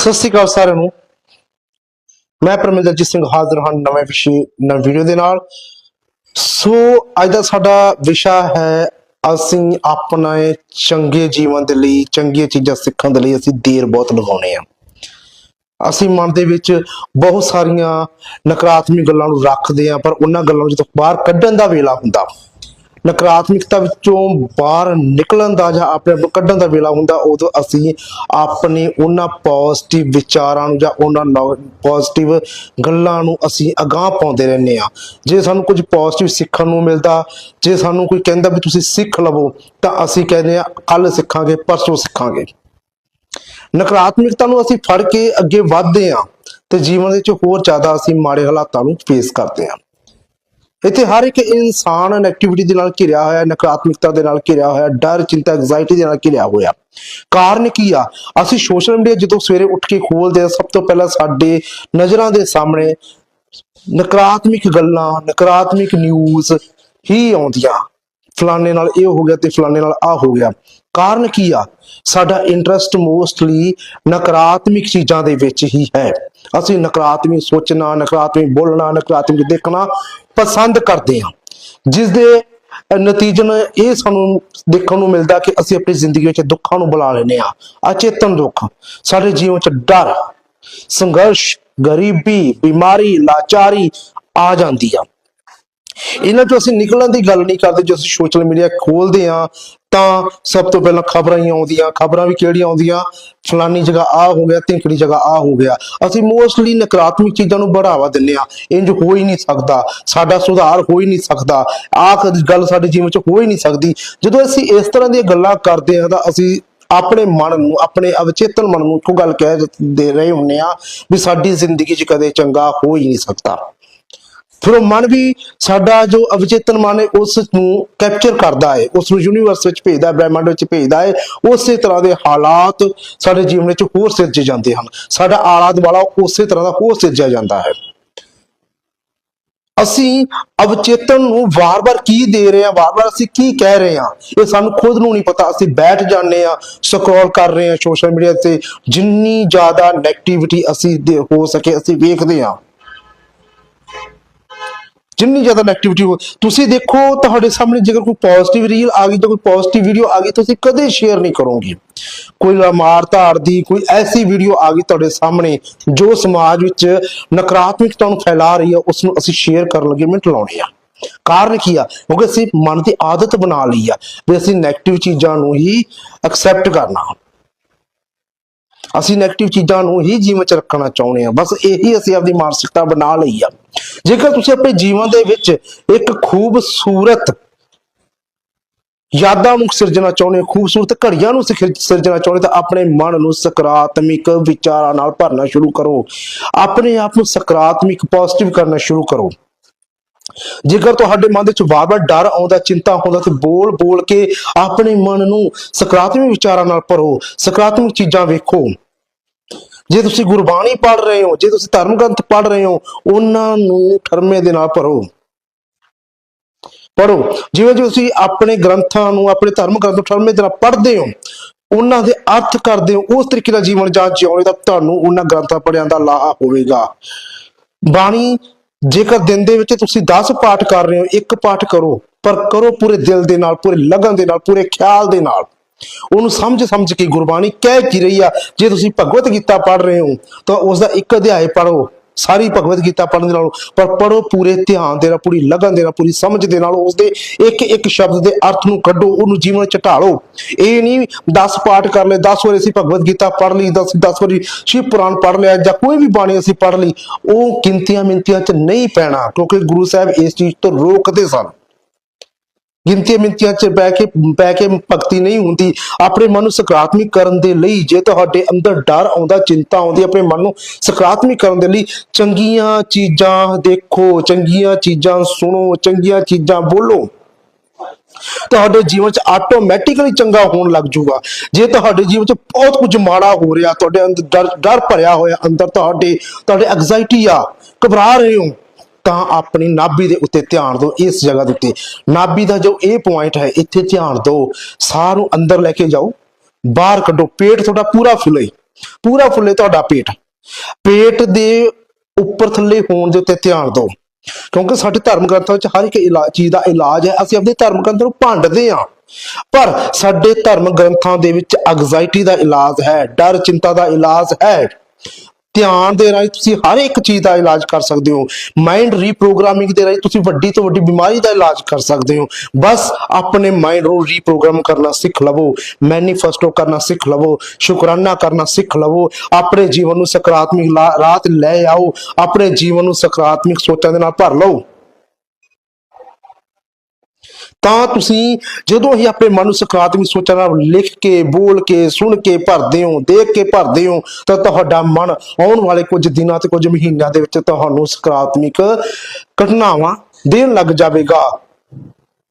ਸਤਿ ਸ਼੍ਰੀ ਅਕਾਲ ਸਾਰਿਆਂ ਨੂੰ। ਮੈਂ ਪਰਮਿੰਦਰਜੀਤ ਸਿੰਘ ਹਾਜ਼ਰ ਹਾਂ ਨਵੇਂ ਵਿਸ਼ੇ, ਨਵੀਂ ਵੀਡੀਓ ਦੇ ਨਾਲ। ਸੋ, ਅੱਜ ਦਾ ਸਾਡਾ ਵਿਸ਼ਾ ਹੈ, ਅਸੀਂ ਆਪਣੇ ਚੰਗੇ ਜੀਵਨ ਦੇ ਲਈ, ਚੰਗੀਆਂ ਚੀਜ਼ਾਂ ਸਿੱਖਣ ਦੇ ਲਈ ਅਸੀਂ ਦੇਰ ਬਹੁਤ ਲਗਾਉਣੇ ਆ। ਅਸੀਂ ਮਨ ਦੇ ਵਿੱਚ ਬਹੁਤ ਸਾਰੀਆਂ ਨਕਾਰਾਤਮਕ ਗੱਲਾਂ ਨੂੰ ਰੱਖਦੇ ਆ, ਪਰ ਉਹਨਾਂ ਗੱਲਾਂ ਨੂੰ ਜਦੋਂ ਬਾਹਰ ਕੱਢਣ ਦਾ ਵੇਲਾ ਹੁੰਦਾ ਨਕਾਰਾਤਮਕਤਾ ਵਿੱਚੋਂ ਬਾਹਰ ਨਿਕਲਣ ਦਾ ਜਾਂ ਆਪਣੇ ਆਪ ਨੂੰ ਕੱਢਣ ਦਾ ਵੇਲਾ ਹੁੰਦਾ, ਉਦੋਂ ਅਸੀਂ ਆਪਣੇ ਉਹਨਾਂ ਪੋਜ਼ਿਟਿਵ ਵਿਚਾਰਾਂ ਨੂੰ ਜਾਂ ਉਹਨਾਂ ਪੋਜ਼ਿਟਿਵ ਗੱਲਾਂ ਨੂੰ ਅਸੀਂ ਅਗਾਹ ਪਾਉਂਦੇ ਰਹਿੰਦੇ ਆ ਜੇ ਸਾਨੂੰ ਕੁਝ ਪੋਜ਼ਿਟਿਵ ਸਿੱਖਣ ਨੂੰ ਮਿਲਦਾ, ਜੇ ਸਾਨੂੰ ਕੋਈ ਕਹਿੰਦਾ ਵੀ ਤੁਸੀਂ ਸਿੱਖ ਲਵੋ, ਤਾਂ ਅਸੀਂ ਕਹਿੰਦੇ ਆ ਕੱਲ ਸਿੱਖਾਂਗੇ, ਪਰਸੋਂ ਸਿੱਖਾਂਗੇ। ਨਕਾਰਾਤਮਕਤਾ ਨੂੰ ਅਸੀਂ ਫੜ ਕੇ ਅੱਗੇ ਵਧਦੇ ਆ ਤੇ ਜੀਵਨ ਵਿੱਚ ਹੋਰ ਜ਼ਿਆਦਾ ਅਸੀਂ ਮਾੜੇ ਹਾਲਾਤਾਂ ਨੂੰ ਫੇਸ ਕਰਦੇ ਆ ਇੱਥੇ ਹਰ ਇੱਕ ਇਨਸਾਨ ਨੈਗੇਟਿਵਿਟੀ ਦੇ ਨਾਲ ਘਿਰਿਆ ਹੋਇਆ ਨਕਾਰਾਤਮਕਤਾ ਦੇ ਨਾਲ ਘਿਰਿਆ ਹੋਇਆ ਹੈ, ਡਰ ਚਿੰਤਾ ਐਂਜ਼ਾਇਟੀ ਦੇ ਨਾਲ ਘਿਰਿਆ ਹੋਇਆ। ਕਾਰਨ ਕੀ ਆ? ਅਸੀਂ ਸੋਸ਼ਲ ਮੀਡੀਆ ਜਦੋਂ ਸਵੇਰੇ ਉੱਠ ਕੇ ਖੋਲਦੇ ਆ ਸਭ ਤੋਂ ਪਹਿਲਾਂ ਸਾਡੇ ਨਜ਼ਰਾਂ ਦੇ ਸਾਹਮਣੇ ਨਕਾਰਾਤਮਕ ਗੱਲਾਂ ਨਕਾਰਾਤਮਕ ਨਿਊਜ਼ ਹੀ ਆਉਂਦੀਆਂ। ਫਲਾਣੇ ਨਾਲ ਇਹ ਹੋ ਗਿਆ ਤੇ ਫਲਾਣੇ ਨਾਲ ਆ ਹੋ ਗਿਆ। ਕਾਰਨ ਕੀ ਆ? ਸਾਡਾ ਇੰਟਰਸਟ ਮੋਸਟਲੀ ਨਕਾਰਾਤਮਕ ਚੀਜ਼ਾਂ ਦੇ ਵਿੱਚ ਹੀ ਹੈ। ਅਸੀਂ ਨਕਾਰਾਤਮਕ ਸੋਚਣਾ ਨਕਾਰਾਤਮਕ ਬੋਲਣਾ ਨਕਾਰਾਤਮਕ ਦੇਖਣਾ ਪਸੰਦ ਕਰਦੇ ਹਾਂ। ਜਿਸ ਦੇ ਨਤੀਜਨ ਇਹ ਸਾਨੂੰ ਦੇਖਣ ਨੂੰ ਮਿਲਦਾ ਕਿ ਅਸੀਂ ਆਪਣੀ ਜ਼ਿੰਦਗੀ ਵਿੱਚ ਦੁੱਖਾਂ ਨੂੰ ਬੁਲਾ ਲੈਨੇ ਆ ਅਚੇਤਨ ਦੁੱਖ। ਸਾਡੇ ਜੀਵਨ 'ਚ ਡਰ, ਸੰਘਰਸ਼, ਗਰੀਬੀ, ਬਿਮਾਰੀ, ਲਾਚਾਰੀ ਆ ਜਾਂਦੀ ਆ। ਇਹਨਾਂ ਤੋਂ ਅਸੀਂ ਨਿਕਲਣ ਦੀ ਗੱਲ ਨਹੀਂ ਕਰਦੇ, ਜੇ ਅਸੀਂ ਸੋਸ਼ਲ ਮੀਡੀਆ ਖੋਲਦੇ ਆ ਤਾਂ ਸਭ ਤੋਂ ਪਹਿਲਾਂ ਖਬਰਾਂ ਹੀ ਆਉਂਦੀਆਂ, ਖਬਰਾਂ ਵੀ ਕਿਹੜੀਆਂ ਆਉਂਦੀਆਂ? ਫਲਾਨੀ ਜਗ੍ਹਾ ਆ ਹੋ ਗਿਆ ਤਿੰਕੜੀ ਜਗ੍ਹਾ ਆ ਹੋ ਗਿਆ। ਅਸੀਂ ਮੋਸਟਲੀ ਨਕਾਰਾਤਮਕ ਚੀਜ਼ਾਂ ਨੂੰ ਬੜਾਵਾ ਦਿੰਨੇ ਆ ਇੰਜ ਹੋ ਹੀ ਨਹੀਂ ਸਕਦਾ। ਸਾਡਾ ਸੁਧਾਰ ਹੋ ਹੀ ਨਹੀਂ ਸਕਦਾ। ਆਹ ਗੱਲ ਸਾਡੇ ਜੀਵਨ 'ਚ ਹੋ ਹੀ ਨਹੀਂ ਸਕਦੀ। ਜਦੋਂ ਅਸੀਂ ਇਸ ਤਰ੍ਹਾਂ ਦੀਆਂ ਗੱਲਾਂ ਕਰਦੇ ਆ ਤਾਂ ਅਸੀਂ ਆਪਣੇ ਮਨ ਨੂੰ, ਆਪਣੇ ਅਵਚੇਤਨ ਮਨ ਨੂੰ ਇੱਕੋ ਗੱਲ ਕਹਿ ਦੇ ਰਹੇ ਹੁੰਨੇ ਆ ਵੀ ਸਾਡੀ ਜ਼ਿੰਦਗੀ 'ਚ ਕਦੇ ਚੰਗਾ ਹੋ ਹੀ ਨਹੀਂ ਸਕਦਾ। ਫਿਰ ਉਹ ਮਨ ਵੀ ਸਾਡਾ ਜੋ ਅਵਚੇਤਨ ਮਨ ਹੈ, ਉਸ ਨੂੰ ਕੈਪਚਰ ਕਰਦਾ ਹੈ, ਉਸ ਨੂੰ ਯੂਨੀਵਰਸ ਵਿੱਚ ਭੇਜਦਾ ਹੈ, ਬ੍ਰਹਿਮੰਡ ਵਿੱਚ ਭੇਜਦਾ ਹੈ, ਉਸੇ ਤਰ੍ਹਾਂ ਦੇ ਹਾਲਾਤ ਸਾਡੇ ਜੀਵਨ ਵਿੱਚ ਹੋਰ ਸਿਰਜੇ ਜਾਂਦੇ ਹਨ। ਸਾਡਾ ਆਲਾ ਦੁਆਲਾ ਉਸੇ ਤਰ੍ਹਾਂ ਦਾ ਹੋਰ ਸਿਰਜਿਆ ਜਾਂਦਾ ਹੈ। ਅਸੀਂ ਅਵਚੇਤਨ ਨੂੰ ਵਾਰ-ਵਾਰ ਕੀ ਦੇ ਰਹੇ ਹਾਂ, ਵਾਰ-ਵਾਰ ਅਸੀਂ ਕੀ ਕਹਿ ਰਹੇ ਹਾਂ, ਇਹ ਸਾਨੂੰ ਖੁਦ ਨੂੰ ਨਹੀਂ ਪਤਾ। ਅਸੀਂ ਬੈਠ ਜਾਂਦੇ ਆ ਸਕਰੋਲ ਕਰ ਰਹੇ ਹਾਂ ਸੋਸ਼ਲ ਮੀਡੀਆ ਤੇ, ਜਿੰਨੀ ਜ਼ਿਆਦਾ ਨੈਗੇਟਿਵਿਟੀ ਅਸੀਂ ਦੇ- ਹੋ ਸਕੇ ਅਸੀਂ ਵੇਖਦੇ ਹਾਂ। ਜਿੰਨੀ ਜ਼ਿਆਦਾ ਨੈਗੇਟਿਵਿਟੀ ਹੋ ਤੁਸੀਂ ਦੇਖੋ, ਤੁਹਾਡੇ ਸਾਹਮਣੇ ਜੇਕਰ ਕੋਈ ਪੋਜ਼ਿਟਿਵ ਰੀਲ ਆ ਗਈ ਜਾਂ ਕੋਈ ਪੋਜ਼ਿਟਿਵ ਵੀਡੀਓ ਆ ਗਈ, ਤੁਸੀਂ ਕਦੇ ਸ਼ੇਅਰ ਨਹੀਂ ਕਰੋਗੇ। ਕੋਈ ਮਾਰ ਦੀ, ਕੋਈ ਐਸੀ ਵੀਡੀਓ ਆ ਗਈ ਤੁਹਾਡੇ ਸਾਹਮਣੇ, ਜੋ ਸਮਾਜ ਵਿੱਚ ਨਕਾਰਾਤਮਕਤਾ ਨੂੰ ਫੈਲਾ ਰਹੀ ਹੈ ਉਸ ਨੂੰ ਅਸੀਂ ਸ਼ੇਅਰ ਕਰਨ ਲੱਗੇ, ਮਿੰਟ ਲਾਉਣੇ ਆ। ਕਾਰਨ ਕੀ ਆ? ਕਿਉਂਕਿ ਅਸੀਂ ਮਨ ਦੀ ਆਦਤ ਬਣਾ ਲਈ ਆ, ਵੀ ਅਸੀਂ 네ਗੇਟਿਵ ਚੀਜ਼ਾਂ ਨੂੰ ਹੀ ਐਕਸੈਪਟ ਕਰਨਾ। ਅਸੀਂ 네ਗੇਟਿਵ ਚੀਜ਼ਾਂ ਨੂੰ ਹੀ ਜੀਵਨ ਚ ਰੱਖਣਾ ਚਾਹੁੰਦੇ ਆ ਬਸ ਇਹੀ ਅਸੀਂ ਆਪਣੀ ਮਾਨਸਿਕਤਾ ਬਣਾ ਲਈ ਆ। ਜੇਕਰ ਤੁਸੀਂ ਆਪਣੇ ਜੀਵਨ ਦੇ ਵਿੱਚ ਇੱਕ ਖੂਬਸੂਰਤ ਯਾਦਾਂ ਨੂੰ ਸਿਰਜਣਾ ਚਾਹੁੰਦੇ ਹੋ, ਖੂਬਸੂਰਤ ਘੜੀਆਂ ਨੂੰ ਸਿਖਰ- ਸਿਰਜਣਾ ਚਾਹੁੰਦੇ ਤਾਂ ਆਪਣੇ ਮਨ ਨੂੰ ਸਕਾਰਾਤਮਕ ਵਿਚਾਰਾਂ ਨਾਲ ਭਰਨਾ ਸ਼ੁਰੂ ਕਰੋ। ਆਪਣੇ ਆਪ ਨੂੰ ਸਕਾਰਾਤਮਿਕ ਪੋਜ਼ਿਟਿਵ ਕਰਨਾ ਸ਼ੁਰੂ ਕਰੋ। ਜੇਕਰ ਤੁਹਾਡੇ ਮਨ ਦੇ ਵਿੱਚ ਵਾਰ-ਵਾਰ ਡਰ ਆਉਂਦਾ, ਚਿੰਤਾ ਹੁੰਦਾ, ਤੇ ਬੋਲ-ਬੋਲ ਕੇ ਆਪਣੇ ਮਨ ਨੂੰ ਸਕਾਰਾਤਮਕ ਵਿਚਾਰਾਂ ਨਾਲ ਭਰੋ, ਸਕਾਰਾਤਮਕ ਚੀਜ਼ਾਂ ਵੇਖੋ। ਜੇ ਤੁਸੀਂ ਗੁਰਬਾਣੀ ਪੜ੍ਹ ਰਹੇ ਹੋ, ਜੇ ਤੁਸੀਂ ਧਰਮ ਗ੍ਰੰਥ ਪੜ੍ਹ ਰਹੇ ਹੋ, ਉਹਨਾਂ ਨੂੰ ਠਰਮੇ ਦੇ ਨਾਲ ਭਰੋ। ਪੜੋ ਜਿਵੇਂ ਜਿਵੇਂ ਤੁਸੀਂ ਆਪਣੇ ਗ੍ਰੰਥਾਂ ਨੂੰ, ਆਪਣੇ ਧਰਮ ਗ੍ਰੰਥ ਨੂੰ ਠਰਮੇ ਦੇ ਨਾਲ ਪੜ੍ਹਦੇ ਹੋ, ਉਹਨਾਂ ਦੇ ਅਰਥ ਕਰਦੇ ਹੋ, ਉਸ ਤਰੀਕੇ ਨਾਲ ਜੀਵਨ ਜਾਂਚ ਜਿਉਣੇ ਤਾਂ ਤੁਹਾਨੂੰ ਉਹਨਾਂ ਗ੍ਰੰਥਾਂ ਪੜ੍ਹਿਆਂ ਦਾ ਲਾਹਾ ਹੋਵੇਗਾ। ਬਾਣੀ ਜੇਕਰ ਦਿਨ ਦੇ ਵਿੱਚ ਤੁਸੀਂ 10 ਪਾਠ ਕਰ ਰਹੇ ਹੋ, ਇੱਕ ਪਾਠ ਕਰੋ, ਪਰ ਕਰੋ ਪੂਰੇ ਦਿਲ ਦੇ ਨਾਲ, ਪੂਰੇ ਲਗਨ ਦੇ ਨਾਲ, ਪੂਰੇ ਖਿਆਲ ਦੇ ਨਾਲ। ਉਹਨੂੰ ਸਮਝ ਸਮਝ ਕੇ ਗੁਰਬਾਣੀ ਕਹਿ ਕੀ ਰਹੀ ਆ? ਜੇ ਤੁਸੀਂ ਭਗਵਤ ਗੀਤਾ ਪੜ੍ਹ ਰਹੇ ਹੋ, ਤਾਂ ਉਸ ਦਾ ਇੱਕ ਅਧਿਆਇ ਪੜੋ ਸਾਰੀ ਭਗਵਤ ਗੀਤਾ ਪੜ੍ਹਨ ਦੇ ਨਾਲ, ਪਰ ਪੜੋ ਪੂਰੇ ਧਿਆਨ ਦੇ ਨਾਲ, ਪੂਰੀ ਲਗਨ ਦੇ ਨਾਲ, ਪੂਰੀ ਸਮਝ ਦੇ ਨਾਲ ਉਸ ਦੇ ਇੱਕ ਇੱਕ ਸ਼ਬਦ ਦੇ ਅਰਥ ਨੂੰ ਕੱਢੋ, ਉਹਨੂੰ ਜੀਵਨ ਚ ਢਾਲੋ। ਇਹ ਨਹੀਂ 10 ਪਾਠ ਕਰ ਲਏ 10 ਵਾਰੀ ਅਸੀਂ ਭਗਵਤ ਗੀਤਾ ਪੜ੍ਹ ਲਈ 10 10 ਵਾਰੀ ਸ਼ਿਵ ਪੁਰਾਣ ਪੜ੍ਹ ਲਿਆ, ਜਾਂ ਕੋਈ ਵੀ ਬਾਣੀ ਅਸੀਂ ਪੜ੍ਹ ਲਈ, ਉਹ ਕਿੰਤੀਆਂ ਮਿੰਤੀਆਂ ਚ ਨਹੀਂ ਪੈਣਾ, ਕਿਉਂਕਿ ਗੁਰੂ ਸਾਹਿਬ ਇਸ ਚੀਜ਼ ਤੋਂ ਰੋਕਦੇ ਸਨ। ਗਿਣਤੀਆਂ ਮਿੰਤੀਆਂ ਚ ਬਹਿ ਕੇ ਬਹਿ ਕੇ ਭਗਤੀ ਨਹੀਂ ਹੁੰਦੀ। ਆਪਣੇ ਮਨ ਨੂੰ ਸਕਾਰਾਤਮਕ ਕਰਨ ਦੇ ਲਈ ਜੇ ਤੁਹਾਡੇ ਅੰਦਰ ਡਰ ਆਉਂਦਾ, ਚਿੰਤਾ ਆਉਂਦੀ, ਆਪਣੇ ਮਨ ਨੂੰ ਸਕਾਰਾਤਮਕ ਕਰਨ ਦੇ ਲਈ ਚੰਗੀਆਂ ਚੀਜ਼ਾਂ ਦੇਖੋ, ਚੰਗੀਆਂ ਚੀਜ਼ਾਂ ਸੁਣੋ, ਚੰਗੀਆਂ ਚੀਜ਼ਾਂ ਬੋਲੋ। ਤੁਹਾਡੇ ਜੀਵਨ 'ਚ ਆਟੋਮੈਟਿਕਲੀ ਚੰਗਾ ਹੋਣ ਲੱਗ ਜੂਗਾ। ਜੇ ਤੁਹਾਡੇ ਜੀਵਨ 'ਚ ਬਹੁਤ ਕੁਝ ਮਾੜਾ ਹੋ ਰਿਹਾ, ਤੁਹਾਡੇ ਅੰਦਰ ਡਰ ਡਰ ਭਰਿਆ ਹੋਇਆ ਅੰਦਰ ਤੁਹਾਡੇ ਤੁਹਾਡੇ ਐਂਜ਼ਾਇਟੀ ਆ, ਘਬਰਾ ਰਹੇ ਹੋ। ਤਾਂ ਆਪਣੀ ਨਾਭੀ ਦੇ ਉੱਤੇ ਧਿਆਨ ਦਿਓ ਇਸ ਜਗ੍ਹਾ ਦੇ ਉੱਤੇ। ਨਾਭੀ ਦਾ ਜੋ ਇਹ ਪੁਆਇੰਟ ਹੈ, ਇੱਥੇ ਧਿਆਨ ਦਿਓ। ਸਾਹ ਨੂੰ ਅੰਦਰ ਲੈ ਕੇ ਜਾਓ। ਬਾਹਰ ਕੱਢੋ। ਪੇਟ ਤੁਹਾਡਾ ਪੂਰਾ ਫੁੱਲੇ ਪੂਰਾ ਫੁੱਲੇ ਤੁਹਾਡਾ ਪੇਟ। ਪੇਟ ਦੇ ਉੱਪਰ ਥੱਲੇ ਹੋਣ ਦੇ ਉੱਤੇ ਧਿਆਨ ਦਿਓ। ਕਿਉਂਕਿ ਸਾਡੇ ਧਰਮ ਗ੍ਰੰਥਾਂ ਵਿੱਚ ਹਰ ਇੱਕ ਇਲਾ- ਚੀਜ਼ ਦਾ ਇਲਾਜ ਹੈ। ਅਸੀਂ ਆਪਣੇ ਧਰਮ ਗ੍ਰੰਥ ਨੂੰ ਭੰਡਦੇ ਹਾਂ। ਪਰ ਸਾਡੇ ਧਰਮ ਗ੍ਰੰਥਾਂ ਦੇ ਵਿੱਚ ਐਗਜ਼ਾਇਟੀ ਦਾ ਇਲਾਜ ਹੈ, ਡਰ, ਚਿੰਤਾ ਦਾ ਇਲਾਜ ਹੈ। ਧਿਆਨ ਦੇ ਰਾਹੀਂ ਤੁਸੀਂ ਹਰ ਇੱਕ ਚੀਜ਼ ਦਾ ਇਲਾਜ ਕਰ ਸਕਦੇ ਹੋ। ਮਾਈਂਡ ਰੀਪ੍ਰੋਗਰਾਮਿੰਗ ਦੇ ਰਾਹੀਂ ਤੁਸੀਂ ਵੱਡੀ ਤੋਂ ਵੱਡੀ ਬਿਮਾਰੀ ਦਾ ਇਲਾਜ ਕਰ ਸਕਦੇ ਹੋ। ਬਸ ਆਪਣੇ ਮਾਈਂਡ ਨੂੰ ਰੀਪ੍ਰੋਗਰਾਮ ਕਰਨਾ ਸਿੱਖ ਲਵੋ। ਮੈਨੀਫੈਸਟੋ ਕਰਨਾ ਸਿੱਖ ਲਵੋ। ਸ਼ੁਕਰਾਨਾ ਕਰਨਾ ਸਿੱਖ ਲਵੋ। ਆਪਣੇ ਜੀਵਨ ਨੂੰ ਸਕਾਰਾਤਮਕ ਲਾ- ਰਾਹ ਲੈ ਆਓ। ਆਪਣੇ ਜੀਵਨ ਨੂੰ ਸਕਾਰਾਤਮਕ ਸੋਚਾਂ ਦੇ ਨਾਲ ਭਰ ਲਓ। ਤਾਂ ਤੁਸੀਂ ਜਦੋਂ ਹੀ ਆਪਣੇ ਮਨ ਨੂੰ ਸਕਾਰਾਤਮਕ ਸੋਚਾਂ ਨਾਲ ਲਿਖ ਕੇ, ਬੋਲ ਕੇ, ਸੁਣ ਕੇ ਭਰਦੇ ਹੋ, ਦੇਖ ਕੇ ਭਰਦੇ ਹੋ, ਤਾਂ ਤੁਹਾਡਾ ਮਨ ਆਉਣ ਵਾਲੇ ਕੁਝ ਦਿਨਾਂ ਤੇ, ਕੁਝ ਮਹੀਨਿਆਂ ਦੇ ਵਿੱਚ ਤੁਹਾਨੂੰ ਸਕਾਰਾਤਮਕ ਘਟਨਾਵਾਂ ਦੇਣ ਲੱਗ ਜਾਵੇਗਾ।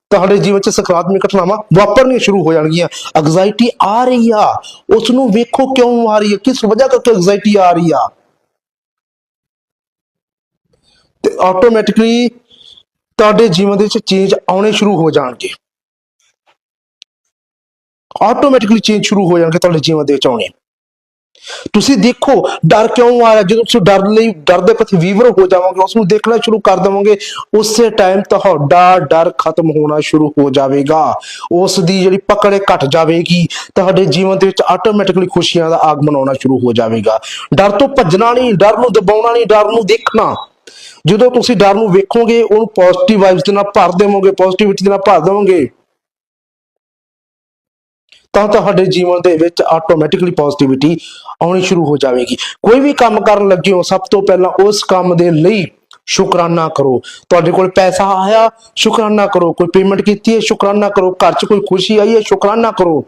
ਤੁਹਾਡੇ ਜੀਵਨ 'ਚ ਸਕਾਰਾਤਮਕ ਘਟਨਾਵਾਂ ਵਾਪਰਨੀਆਂ ਸ਼ੁਰੂ ਹੋ ਜਾਣਗੀਆਂ। ਐਗਜ਼ਾਇਟੀ ਆ ਰਹੀ ਆ। ਉਸ ਨੂੰ ਵੇਖੋ ਕਿਉਂ ਆ ਰਹੀ ਹੈ ਕਿਸ ਵਜ੍ਹਾ ਕਰਕੇ ਐਗਜ਼ਾਇਟੀ ਆ ਰਹੀ ਆ? ਤੇ ਆਟੋਮੈਟਿਕਲੀ ਤੁਹਾਡੇ ਜੀਵਨ ਦੇ ਵਿੱਚ ਚੇਂਜ ਆਉਣੇ ਸ਼ੁਰੂ ਹੋ ਜਾਣਗੇ। ਆਟੋਮੈਟਿਕਲੀ ਚੇਂਜ ਸ਼ੁਰੂ ਹੋ ਜਾਣਗੇ ਤੁਹਾਡੇ ਜੀਵਨ ਦੇ ਵਿੱਚ ਆਉਣੇ। ਤੁਸੀਂ ਦੇਖੋ, ਡਰ ਕਿਉਂ ਆ ਰਿਹਾ? ਜਦੋਂ ਤੁਸੀਂ ਡਰ ਲਈ, ਡਰ ਦੇ ਪ੍ਰਤੀ ਵੀਵਰ ਹੋ ਜਾਵੋਗੇ ਉਸ ਨੂੰ ਦੇਖਣਾ ਸ਼ੁਰੂ ਕਰ ਦੇਵੋਗੇ, ਉਸੇ ਟਾਈਮ ਤੁਹਾਡਾ ਡਰ ਖਤਮ ਹੋਣਾ ਸ਼ੁਰੂ ਹੋ ਜਾਵੇਗਾ। ਉਸ ਦੀ ਜਿਹੜੀ ਪਕੜੇ ਹੈ ਘਟ ਜਾਵੇਗੀ। ਤੁਹਾਡੇ ਜੀਵਨ ਦੇ ਵਿੱਚ ਆਟੋਮੈਟਿਕਲੀ ਖੁਸ਼ੀਆਂ ਦਾ ਆਗਮਨ ਆਉਣਾ ਸ਼ੁਰੂ ਹੋ ਜਾਵੇਗਾ। ਡਰ ਤੋਂ ਭੱਜਣਾ ਨਹੀਂ, ਡਰ ਨੂੰ ਦਬਾਉਣਾ ਨਹੀਂ, ਡਰ ਨੂੰ ਦੇਖਣਾ। ਜਦੋਂ ਤੁਸੀਂ ਡਰ ਨੂੰ ਵੇਖੋਗੇ, ਉਹਨੂੰ ਪੋਜ਼ਿਟਿਵ ਵਾਈਬਸ ਦੇ ਨਾਲ ਭਰ ਦੇਵੋਗੇ ਪੋਜ਼ਿਟਿਵਿਟੀ ਦੇ ਨਾਲ ਭਰ ਦੇਵੋਗੇ, ਤਾਂ ਤੁਹਾਡੇ ਜੀਵਨ ਦੇ ਵਿੱਚ ਆਟੋਮੈਟਿਕਲੀ ਪੋਜ਼ਿਟਿਵਿਟੀ ਆਉਣੀ ਸ਼ੁਰੂ ਹੋ ਜਾਵੇਗੀ। ਕੋਈ ਵੀ ਕੰਮ ਕਰਨ ਲੱਗੇ ਹੋ ਸਭ ਤੋਂ ਪਹਿਲਾਂ ਉਸ ਕੰਮ ਦੇ ਲਈ ਸ਼ੁਕਰਾਨਾ ਕਰੋ। ਤੁਹਾਡੇ ਕੋਲ ਪੈਸਾ ਆਇਆ, ਸ਼ੁਕਰਾਨਾ ਕਰੋ। ਕੋਈ ਪੇਮੈਂਟ ਕੀਤੀ ਹੈ, ਸ਼ੁਕਰਾਨਾ ਕਰੋ। ਘਰ 'ਚ ਕੋਈ ਖੁਸ਼ੀ ਆਈ ਹੈ, ਸ਼ੁਕਰਾਨਾ ਕਰੋ।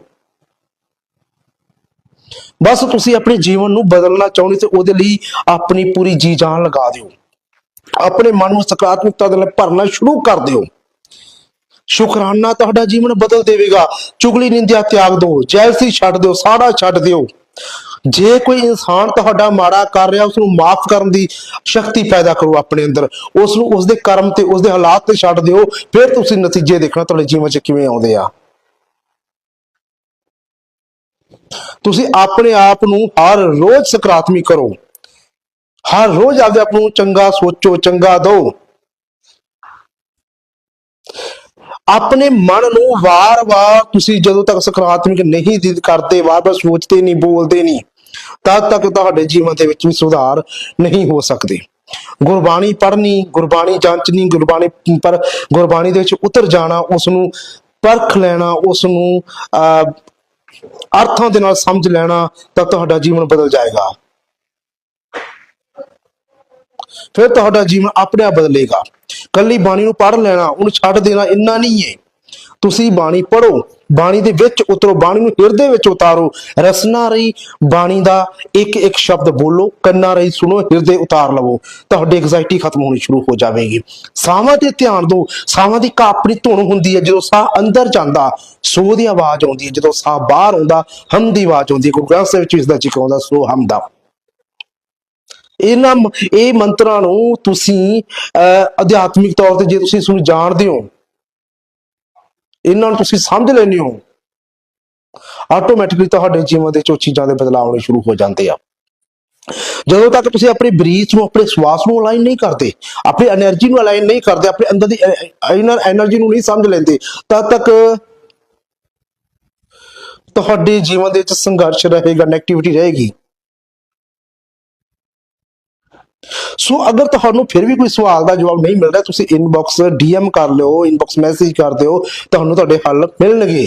ਬਸ ਤੁਸੀਂ ਆਪਣੇ ਜੀਵਨ ਨੂੰ ਬਦਲਣਾ ਚਾਹੁੰਦੇ ਤੇ ਉਹਦੇ ਲਈ ਆਪਣੀ ਪੂਰੀ ਜੀ ਜਾਨ ਲਗਾ ਦਿਓ। ਆਪਣੇ ਮਨ ਨੂੰ ਸਕਾਰਾਤਮਕਤਾ ਦੇ ਨਾਲ ਭਰਨਾ ਸ਼ੁਰੂ ਕਰ ਦਿਓ। ਸ਼ੁਕਰਾਨਾ ਤੁਹਾਡਾ ਜੀਵਨ ਬਦਲ ਦੇਵੇਗਾ। ਚੁਗਲੀ, ਨਿੰਦਿਆ, ਤਿਆਗ ਦਿਓ। ਜੈਲਸੀ ਛੱਡ ਦਿਓ। ਸਾੜਾ ਛੱਡ ਦਿਓ। ਜੇ ਕੋਈ ਇਨਸਾਨ ਤੁਹਾਡਾ ਮਾੜਾ ਕਰ ਰਿਹਾ ਉਸ ਨੂੰ ਮਾਫ ਕਰਨ ਦੀ ਸ਼ਕਤੀ ਪੈਦਾ ਕਰੋ ਆਪਣੇ ਅੰਦਰ। ਉਸ ਨੂੰ ਉਸ ਦੇ ਕਰਮ ਤੇ ਉਸ ਦੇ ਹਾਲਾਤ ਤੇ ਛੱਡ ਦਿਓ। ਫਿਰ ਤੁਸੀਂ ਨਤੀਜੇ ਦੇਖਣਾ ਤੁਹਾਡੇ ਜੀਵਨ 'ਚ ਕਿਵੇਂ ਆਉਂਦੇ ਆ। ਤੁਸੀਂ ਆਪਣੇ ਆਪ ਨੂੰ ਹਰ ਰੋਜ਼ ਸਕਾਰਾਤਮਕ ਕਰੋ। ਹਰ ਰੋਜ਼ ਆਪਦੇ ਆਪ ਨੂੰ ਚੰਗਾ ਸੋਚੋ ਚੰਗਾ ਦਿਓ। ਆਪਣੇ ਮਨ ਨੂੰ ਵਾਰ-ਵਾਰ ਤੁਸੀਂ ਜਦੋਂ ਤੱਕ ਸਕਾਰਾਤਮਕ ਨਹੀਂ ਦੀ ਕਰਦੇ ਵਾਰ-ਵਾਰ ਸੋਚਦੇ ਨਹੀਂ ਬੋਲਦੇ ਨਹੀਂ ਤਦ ਤੱਕ ਤੁਹਾਡੇ ਜੀਵਨ ਦੇ ਵਿੱਚ ਵੀ ਸੁਧਾਰ ਨਹੀਂ ਹੋ ਸਕਦੇ। ਗੁਰਬਾਣੀ ਪੜ੍ਹਨੀ ਗੁਰਬਾਣੀ ਜਾਂਚਣੀ ਗੁਰਬਾਣੀ ਪਰ ਗੁਰਬਾਣੀ ਦੇ ਵਿੱਚ ਉਤਰ ਜਾਣਾ ਉਸ ਨੂੰ ਪਰਖ ਲੈਣਾ ਉਸ ਨੂੰ ਅਹ, ਅਰਥਾਂ ਦੇ ਨਾਲ ਸਮਝ ਲੈਣਾ ਤਾਂ ਤੁਹਾਡਾ ਜੀਵਨ ਬਦਲ ਜਾਏਗਾ। ਫਿਰ ਤੁਹਾਡਾ ਜੀਵਨ ਆਪਣੇ ਆਪ ਬਦਲੇਗਾ। ਕੱਲੀ ਬਾਣੀ ਨੂੰ ਪੜ੍ਹ ਲੈਣਾ, ਉਹਨੂੰ ਛੱਡ ਦੇਣਾ ਇੰਨਾ ਨਹੀਂ ਹੈ। ਤੁਸੀਂ ਬਾਣੀ ਪੜੋ ਬਾਣੀ ਦੇ ਵਿੱਚ ਉਤਰੋ, ਬਾਣੀ ਨੂੰ ਹਿਰਦੇ ਵਿੱਚ ਉਤਾਰੋ। ਰਸਨਾ ਰਹੀ, ਬਾਣੀ ਦਾ ਇੱਕ ਇੱਕ ਸ਼ਬਦ ਬੋਲੋ, ਕੰਨਾਂ ਰਹੀ ਸੁਣੋ, ਹਿਰਦੇ ਉਤਾਰ ਲਵੋ। ਤੁਹਾਡੀ ਐਗਜ਼ਾਇਟੀ ਖਤਮ ਹੋਣੀ ਸ਼ੁਰੂ ਹੋ ਜਾਵੇਗੀ। ਸਾਹਾਂ ਤੇ ਧਿਆਨ ਦਿਓ ਸਾਹਾਂ ਦੀ ਇੱਕ ਆਪਣੀ ਧੁਨ ਹੁੰਦੀ ਹੈ, ਜਦੋਂ ਸਾਹ ਅੰਦਰ ਜਾਂਦਾ, ਸੋਹ ਦੀ ਆਵਾਜ਼ ਆਉਂਦੀ ਹੈ, ਜਦੋਂ ਸਾਹ ਬਾਹਰ ਆਉਂਦਾ, ਹਮ ਦੀ ਆਵਾਜ਼ ਆਉਂਦੀ ਹੈ। ਗੁਰੂ ਗ੍ਰੰਥ ਸਾਹਿਬ ਵਿੱਚ ਇਸ ਦਾ ਜ਼ਿਕਰ ਆਉਂਦਾ ਸੋ ਹਮ ਦਾ। ਇਹਨਾਂ ਇਹ ਮੰਤਰਾਂ ਨੂੰ ਤੁਸੀਂ ਅਧਿਆਤਮਿਕ ਤੌਰ ਤੇ ਜੇ ਤੁਸੀਂ ਇਸ ਜਾਣਦੇ ਹੋ, ਇਹਨਾਂ ਨੂੰ ਤੁਸੀਂ ਸਮਝ ਲੈਣੇ ਹੋ ਆਟੋਮੈਟਿਕਲੀ ਤੁਹਾਡੇ ਜੀਵਨ ਦੇ ਚੋ ਚੀਜ਼ਾਂ ਦੇ ਬਦਲਾਅ ਆਉਣੇ ਸ਼ੁਰੂ ਹੋ ਜਾਂਦੇ ਆ। ਜਦੋਂ ਤੱਕ ਤੁਸੀਂ ਆਪਣੀ ਬਰੀਚ ਨੂੰ, ਆਪਣੇ ਸਵਾਸ ਨੂੰ ਅਲਾਈਨ ਨਹੀਂ ਕਰਦੇ, ਆਪਣੀ એનર્ਜੀ ਨੂੰ ਅਲਾਈਨ ਨਹੀਂ ਕਰਦੇ, ਆਪਣੇ ਅੰਦਰ ਦੀ ਇਨਰ એનર્ਜੀ ਨੂੰ ਨਹੀਂ ਸਮਝ ਲੈਂਦੇ, ਤਦ ਤੱਕ ਤੁਹਾਡੇ ਜੀਵਨ ਦੇ ਵਿੱਚ ਸੰਘਰਸ਼ ਰਹੇਗਾ ਨੈਗੇਟਿਵਿਟੀ ਰਹੇਗੀ। ਸੋ ਅਗਰ ਤੁਹਾਨੂੰ ਫਿਰ ਵੀ ਕੋਈ ਸਵਾਲ ਦਾ ਜਵਾਬ ਨਹੀਂ ਮਿਲ ਰਿਹਾ ਤੁਸੀਂ ਇਨਬਾਕਸ ਡੀਐਮ ਕਰ ਲਿਓ ਇਨਬਾਕਸ ਮੈਸੇਜ ਕਰ ਦਿਓ, ਤੁਹਾਨੂੰ ਤੁਹਾਡੇ ਹੱਲ ਮਿਲਣਗੇ।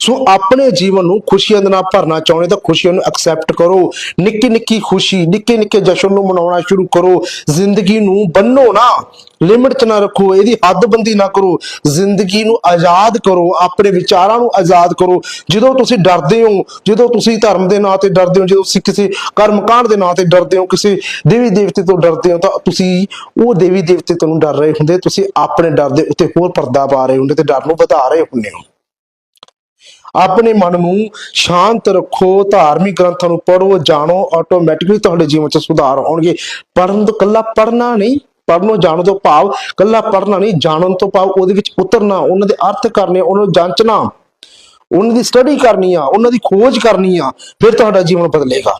ਸੋ ਆਪਣੇ ਜੀਵਨ ਨੂੰ ਖੁਸ਼ੀਆਂ ਦੇ ਨਾਲ ਭਰਨਾ ਚਾਹੁੰਦੇ ਤਾਂ ਖੁਸ਼ੀਆਂ ਨੂੰ ਐਕਸੈਪਟ ਕਰੋ। ਨਿੱਕੀ ਨਿੱਕੀ ਖੁਸ਼ੀ, ਨਿੱਕੇ ਨਿੱਕੇ ਜਸ਼ਨ ਨੂੰ ਮਨਾਉਣਾ ਸ਼ੁਰੂ ਕਰੋ। ਜ਼ਿੰਦਗੀ ਨੂੰ ਬੰਨੋ ਨਾ। ਲਿਮਿਟ ਚ ਨਾ ਰੱਖੋ, ਇਹਦੀ ਹੱਦਬੰਦੀ ਨਾ ਕਰੋ। ਜ਼ਿੰਦਗੀ ਨੂੰ ਆਜ਼ਾਦ ਕਰੋ, ਆਪਣੇ ਵਿਚਾਰਾਂ ਨੂੰ ਆਜ਼ਾਦ ਕਰੋ। ਜਦੋਂ ਤੁਸੀਂ ਡਰਦੇ ਹੋ, ਜਦੋਂ ਤੁਸੀਂ ਧਰਮ ਦੇ ਨਾਂ ਤੇ ਡਰਦੇ ਹੋ, ਜਦੋਂ ਤੁਸੀਂ ਕਿਸੇ ਕਰਮਕਾਂਡ ਦੇ ਨਾਂ ਤੇ ਡਰਦੇ ਹੋ, ਕਿਸੇ ਦੇਵੀ ਦੇਵਤੇ ਤੋਂ ਡਰਦੇ ਹੋ, ਤਾਂ ਤੁਸੀਂ ਉਹ ਦੇਵੀ ਦੇਵਤੇ ਤੋਂ ਡਰ ਰਹੇ ਹੁੰਦੇ। ਤੁਸੀਂ ਆਪਣੇ ਡਰ ਦੇ ਉੱਤੇ ਹੋਰ ਪਰਦਾ ਪਾ ਰਹੇ ਹੁੰਦੇ ਤੇ ਡਰ ਨੂੰ ਵਧਾ ਰਹੇ ਹੁੰਦੇ ਹੋ। ਆਪਣੇ ਮਨ ਨੂੰ ਸ਼ਾਂਤ ਰੱਖੋ, ਧਾਰਮਿਕ ਗ੍ਰੰਥਾਂ ਨੂੰ ਪੜ੍ਹੋ, ਜਾਣੋ ਆਟੋਮੈਟਿਕਲੀ ਤੁਹਾਡੇ ਜੀਵਨ 'ਚ ਸੁਧਾਰ ਆਉਣਗੇ। ਪੜਨ ਤੋਂ ਕੱਲਾ ਪੜਨਾ ਨਹੀਂ ਪੜਨੋਂ ਜਾਣੋ ਤੋਂ ਭਾਵ ਕੱਲਾ ਪੜਨਾ ਨਹੀਂ, ਜਾਣਨ ਤੋਂ ਭਾਵ ਉਹਦੇ ਵਿੱਚ ਉਤਰਨਾ, ਉਹਨਾਂ ਦੇ ਅਰਥ ਕਰਨੇ, ਉਹਨਾਂ ਨੂੰ ਜਾਂਚਣਾ, ਉਹਨਾਂ ਦੀ ਸਟੱਡੀ ਕਰਨੀ ਆ, ਉਹਨਾਂ ਦੀ ਖੋਜ ਕਰਨੀ ਆ, ਫਿਰ ਤੁਹਾਡਾ ਜੀਵਨ ਬਦਲੇਗਾ।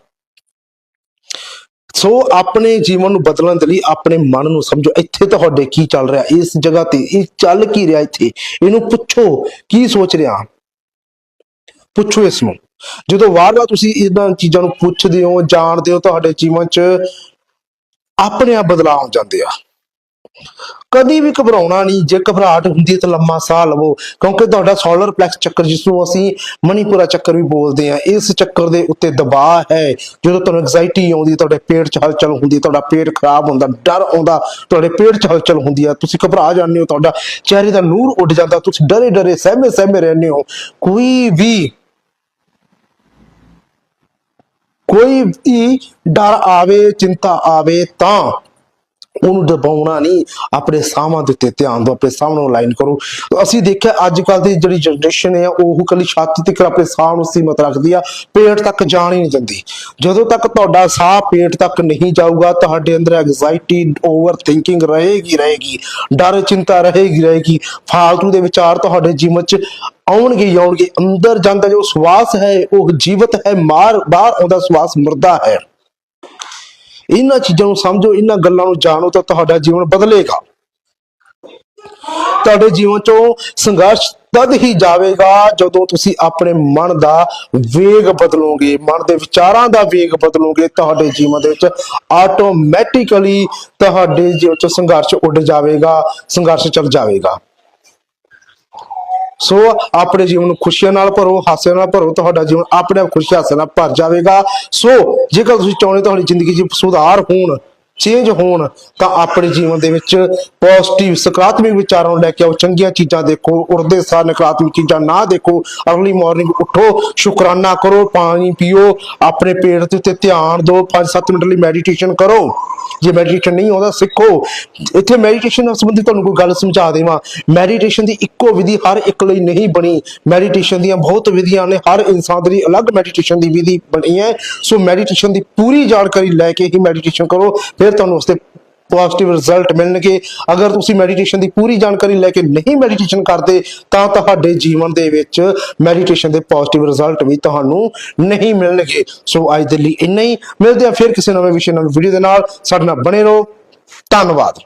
ਸੋ ਆਪਣੇ ਜੀਵਨ ਨੂੰ ਬਦਲਣ ਦੇ ਲਈ ਆਪਣੇ ਮਨ ਨੂੰ ਸਮਝੋ, ਇੱਥੇ ਤੁਹਾਡੇ ਕੀ ਚੱਲ ਰਿਹਾ, ਇਸ ਜਗ੍ਹਾ ਤੇ, ਇਹ ਚੱਲ ਕੀ ਰਿਹਾ ਇੱਥੇ? ਇਹਨੂੰ ਪੁੱਛੋ, ਕੀ ਸੋਚ ਰਿਹਾ? ਪੁੱਛੋ ਇਸ ਨੂੰ। ਜਦੋਂ ਵਾਰ-ਵਾਰ ਤੁਸੀਂ ਇਹਨਾਂ ਚੀਜ਼ਾਂ ਨੂੰ ਪੁੱਛਦੇ ਹੋ, ਜਾਣਦੇ ਹੋ, ਤੁਹਾਡੇ ਜੀਵਨ 'ਚ ਆਪਣੇ ਆਪ ਬਦਲਾਅ ਆ ਜਾਂਦੇ ਆ। ਕਦੀ ਵੀ ਘਬਰਾਉਣਾ ਨਹੀਂ, ਜੇ ਘਬਰਾਹਟ ਹੁੰਦੀ ਤਾਂ ਲੰਮਾ ਸਾਹ ਲਵੋ, ਕਿਉਂਕਿ ਤੁਹਾਡਾ ਸੋਲਰ ਪਲੈਕਸ ਚੱਕਰ ਜਿਸ ਨੂੰ ਅਸੀਂ ਮਣੀਪੁਰਾ ਚੱਕਰ ਵੀ ਬੋਲਦੇ ਆ ਇਸ ਚੱਕਰ ਦੇ ਉੱਤੇ ਦਬਾਅ ਹੈ। ਜਦੋਂ ਤੁਹਾਨੂੰ ਐਂਜ਼ਾਇਟੀ ਆਉਂਦੀ ਤੁਹਾਡੇ ਪੇਟ 'ਚ ਹਲਚਲ ਹੁੰਦੀ ਤੁਹਾਡਾ ਪੇਟ ਖਰਾਬ ਹੁੰਦਾ, ਡਰ ਆਉਂਦਾ, ਤੁਹਾਡੇ ਪੇਟ 'ਚ ਹਲਚਲ ਹੁੰਦੀ ਆ ਤੁਸੀਂ ਘਬਰਾ ਜਾਂਦੇ ਹੋ, ਤੁਹਾਡਾ ਚਿਹਰੇ ਦਾ ਨੂਰ ਉੱਡ ਜਾਂਦਾ, ਤੁਸੀਂ ਡਰੇ ਡਰੇ ਸਹਿਮੇ ਸਹਿਮੇ ਰਹਿੰਦੇ ਹੋ। ਕੋਈ ਵੀ ਕੋਈ ਵੀ ਡਰ ਆਵੇ ਚਿੰਤਾ ਆਵੇ ਤਾਂ। ਉਹਨੂੰ ਦਬਾਉਣਾ ਨਹੀਂ। ਆਪਣੇ ਸਾਹਾਂ ਦੇ ਉੱਤੇ ਧਿਆਨ ਦਿਓ, ਆਪਣੇ ਸਾਹ ਨੂੰ ਲਾਈਨ ਕਰੋ। ਅਸੀਂ ਦੇਖਿਆ ਅੱਜ ਕੱਲ ਦੀ ਜਿਹੜੀ ਜਨਰੇਸ਼ਨ ਹੈ, ਉਹ ਕੱਲੀ ਛਾਤੀ ਤੇ ਆਪਣੇ ਸਾਹ ਨੂੰ ਸੀਮਤ ਰੱਖਦੀ ਆ, ਪੇਟ ਤੱਕ ਜਾਣ ਹੀ ਨਹੀਂ ਦਿੰਦੀ। ਜਦੋਂ ਤੱਕ ਤੁਹਾਡਾ ਸਾਹ ਪੇਟ ਤੱਕ ਨਹੀਂ ਜਾਊਗਾ, ਤੁਹਾਡੇ ਅੰਦਰ ਐਂਜ਼ਾਇਟੀ ਓਵਰ ਥਿੰਕਿੰਗ ਰਹੇਗੀ ਰਹੇਗੀ। ਡਰ, ਚਿੰਤਾ ਰਹੇਗੀ ਰਹੇਗੀ। ਫਾਲਤੂ ਦੇ ਵਿਚਾਰ ਤੁਹਾਡੇ ਜੀਵਨ 'ਚ ਆਉਣਗੇ ਹੀ ਆਉਣਗੇ। ਅੰਦਰ ਜਾਂਦਾ ਜੋ ਸਵਾਸ ਹੈ, ਉਹ ਜੀਵਤ ਹੈ, ਮਾਰ, ਬਾਹਰ ਆਉਂਦਾ ਸਵਾਸ ਮਰਦਾ ਹੈ। ਇਹਨਾਂ ਚੀਜ਼ਾਂ ਨੂੰ ਸਮਝੋ, ਇਹਨਾਂ ਗੱਲਾਂ ਨੂੰ ਜਾਣੋ ਤਾਂ ਤੁਹਾਡਾ ਜੀਵਨ ਬਦਲੇਗਾ। ਤੁਹਾਡੇ ਜੀਵਨ ਚੋਂ ਸੰਘਰਸ਼ ਤਦ ਹੀ ਜਾਵੇਗਾ ਜਦੋਂ ਤੁਸੀਂ ਆਪਣੇ ਮਨ ਦਾ ਵੇਗ ਬਦਲੋਗੇ, ਮਨ ਦੇ ਵਿਚਾਰਾਂ ਦਾ ਵੇਗ ਬਦਲੋਗੇ, ਤੁਹਾਡੇ ਜੀਵਨ ਦੇ ਵਿੱਚ ਆਟੋਮੈਟਿਕਲੀ ਤੁਹਾਡੇ ਜੀਵਨ ਚ ਸੰਘਰਸ਼ ਉੱਡ ਜਾਵੇਗਾ, ਸੰਘਰਸ਼ ਚੱਲ ਜਾਵੇਗਾ। ਸੋ ਆਪਣੇ ਜੀਵਨ ਨੂੰ ਖੁਸ਼ੀਆਂ ਨਾਲ ਭਰੋ ਹਾਸੇ ਨਾਲ ਭਰੋ, ਤੁਹਾਡਾ ਜੀਵਨ ਆਪਣੇ ਆਪ ਖੁਸ਼ੀ ਹਾਸੇ ਨਾਲ ਭਰ ਜਾਵੇਗਾ। ਸੋ ਜੇਕਰ ਤੁਸੀਂ ਚਾਹੁੰਦੇ ਤੁਹਾਡੀ ਜ਼ਿੰਦਗੀ 'ਚ ਸੁਧਾਰ ਹੋਣ ਚੇਂਜ ਹੋਣ, ਤਾਂ ਆਪਣੇ ਜੀਵਨ ਦੇ ਵਿੱਚ ਪੋਜ਼ਿਟਿਵ ਸਕਾਰਾਤਮਕ ਵਿਚਾਰਾਂ ਨੂੰ ਲੈ ਕੇ ਆਓ, ਚੰਗੀਆਂ ਚੀਜ਼ਾਂ ਦੇਖੋ, ਉੜਦੇ ਸਾਰ ਨਕਾਰਾਤਮਕ ਚੀਜ਼ਾਂ ਨਾ ਦੇਖੋ ਅਰਲੀ ਮਾਰਨਿੰਗ ਉੱਠੋ, ਸ਼ੁਕਰਾਨਾ ਕਰੋ, ਪਾਣੀ ਪੀਓ, ਆਪਣੇ ਪੇਟ ਦੇ ਉੱਤੇ ਧਿਆਨ ਦਿਓ 5-7 ਮਿੰਟ ਲਈ ਮੈਡੀਟੇਸ਼ਨ ਕਰੋ। ਜੇ ਮੈਡੀਟੇਸ਼ਨ ਨਹੀਂ ਆਉਂਦਾ, ਸਿੱਖੋ। ਇੱਥੇ ਮੈਡੀਟੇਸ਼ਨ ਨਾਲ ਸੰਬੰਧਿਤ ਤੁਹਾਨੂੰ ਕੋਈ ਗੱਲ ਸਮਝਾ ਦੇਵਾਂ। ਮੈਡੀਟੇਸ਼ਨ ਦੀ ਇੱਕੋ ਵਿਧੀ ਹਰ ਇੱਕ ਲਈ ਨਹੀਂ ਬਣੀ। ਮੈਡੀਟੇਸ਼ਨ ਦੀਆਂ ਬਹੁਤ ਵਿਧੀਆਂ ਨੇ, ਹਰ ਇਨਸਾਨ ਦੀ ਅਲੱਗ ਮੈਡੀਟੇਸ਼ਨ ਦੀ ਵਿਧੀ ਬਣੀ ਹੈ। ਸੋ ਮੈਡੀਟੇਸ਼ਨ ਦੀ ਪੂਰੀ ਜਾਣਕਾਰੀ ਲੈ ਕੇ ਹੀ ਮੈਡੀਟੇਸ਼ਨ ਕਰੋ। ਫਿਰ ਤੁਹਾਨੂੰ ਉਸਦੇ ਤੇ ਪੋਜ਼ਿਟਿਵ ਰਿਜ਼ਲਟ ਮਿਲਣਗੇ। ਅਗਰ ਤੁਸੀਂ ਮੈਡੀਟੇਸ਼ਨ ਦੀ ਪੂਰੀ ਜਾਣਕਾਰੀ ਲੈ ਕੇ ਨਹੀਂ ਮੈਡੀਟੇਸ਼ਨ ਕਰਦੇ, ਤਾਂ ਤੁਹਾਡੇ ਜੀਵਨ ਦੇ ਵਿੱਚ ਮੈਡੀਟੇਸ਼ਨ ਦੇ ਪੋਜ਼ਿਟਿਵ ਰਿਜ਼ਲਟ ਵੀ ਤੁਹਾਨੂੰ ਨਹੀਂ ਮਿਲਣਗੇ। ਸੋ ਅੱਜ ਦੇ ਲਈ ਇੰਨਾ ਹੀ। ਮਿਲਦੇ ਆ ਫਿਰ ਕਿਸੇ ਨਵੇਂ ਵਿਸ਼ੇ ਨਾਲ, ਵੀਡੀਓ ਦੇ ਨਾਲ। ਸਾਡੇ ਨਾਲ ਬਣੇ ਰਹੋ। ਧੰਨਵਾਦ।